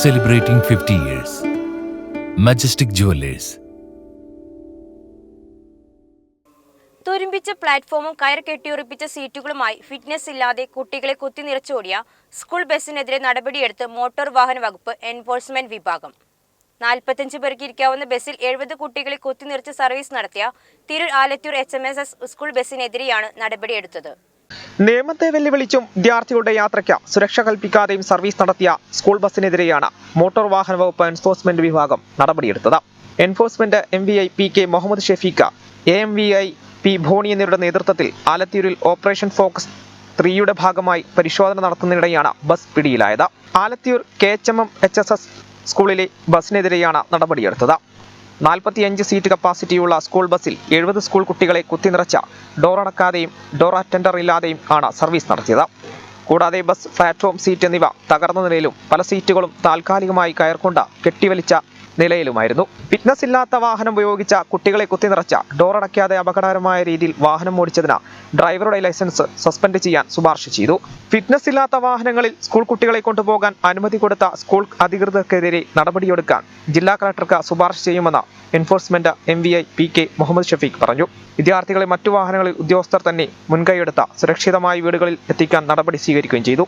celebrating 50 years. Majestic Jewelers. തുരുമ്പിച്ച പ്ലാറ്റ്ഫോമും കയർ കെട്ടിയുറപ്പിച്ച സീറ്റുകളുമായി fitness ഇല്ലാതെ കുട്ടികളെ കുത്തിനിറച്ചോടിയ സ്കൂൾ ബസ്സിനെതിരെ നടപടിയെടുത്ത് മോട്ടോർ വാഹന വകുപ്പ് എൻഫോഴ്സ്മെന്റ് വിഭാഗം നാൽപ്പത്തഞ്ച് പേർക്ക് ഇരിക്കാവുന്ന ബസ്സിൽ എഴുപത് കുട്ടികളെ കുത്തിനിറച്ച് സർവീസ് നടത്തിയ തിരൂർ ആലത്തൂർ എച്ച് സ്കൂൾ ബസ്സിനെതിരെയാണ് നടപടിയെടുത്തത് നിയമത്തെ വെല്ലുവിളിച്ചും വിദ്യാർത്ഥികളുടെ യാത്രയ്ക്ക് സുരക്ഷ കൽപ്പിക്കാതെയും സർവീസ് നടത്തിയ സ്കൂൾ ബസ്സിനെതിരെയാണ് മോട്ടോർ വാഹന വകുപ്പ് എൻഫോഴ്സ്മെന്റ് വിഭാഗം നടപടിയെടുത്തത്. Enforcement M V I P K Muhammad Shafeeq A M V I P Bhoni എന്നിവരുടെ നേതൃത്വത്തിൽ ആലത്തിയൂരിൽ ഓപ്പറേഷൻ ഫോക്കസ് ത്രീയുടെ ഭാഗമായി പരിശോധന നടത്തുന്നതിനിടെയാണ് ബസ് പിടിയിലായത്. Alathiyur K H M M H S S സ്കൂളിലെ ബസ്സിനെതിരെയാണ് നടപടിയെടുത്തത്. നാൽപ്പത്തിയഞ്ച് സീറ്റ് കപ്പാസിറ്റിയുള്ള സ്കൂൾ ബസ്സിൽ എഴുപത് സ്കൂൾ കുട്ടികളെ കുത്തിനിറച്ച ഡോർ അടക്കാതെയും ഡോർ അറ്റൻഡർ ഇല്ലാതെയും ആണ് സർവീസ് നടത്തിയത്. കൂടാതെ ബസ് പ്ലാറ്റ്ഫോം സീറ്റ് എന്നിവ തകർന്ന നിലയിലും പല സീറ്റുകളും താൽക്കാലികമായി കയർക്കൊണ്ട് കെട്ടിവലിച്ച നിലയിലുമായിരുന്നു. ഫിറ്റ്നസ് ഇല്ലാത്ത വാഹനം ഉപയോഗിച്ച കുട്ടികളെ കുത്തിനിറച്ച ഡോർ അടയ്ക്കാതെ അപകടകരമായ രീതിയിൽ വാഹനം ഓടിച്ചതിന് ഡ്രൈവറുടെ ലൈസൻസ് സസ്പെൻഡ് ചെയ്യാൻ ശുപാർശ ചെയ്തു. ഫിറ്റ്നസ് ഇല്ലാത്ത വാഹനങ്ങളിൽ സ്കൂൾ കുട്ടികളെ കൊണ്ടുപോകാൻ അനുമതി കൊടുത്ത സ്കൂൾ അധികൃതർക്കെതിരെ നടപടിയെടുക്കാൻ ജില്ലാ കളക്ടർക്ക് ശുപാർശ ചെയ്യുമെന്ന് enforcement M V I P K Muhammad Shafeeq പറഞ്ഞു. വിദ്യാർത്ഥികളെ മറ്റു വാഹനങ്ങളിൽ ഉദ്യോഗസ്ഥർ തന്നെ മുൻകൈയെടുത്ത സുരക്ഷിതമായി വീടുകളിൽ എത്തിക്കാൻ നടപടി സ്വീകരിക്കുകയും ചെയ്തു.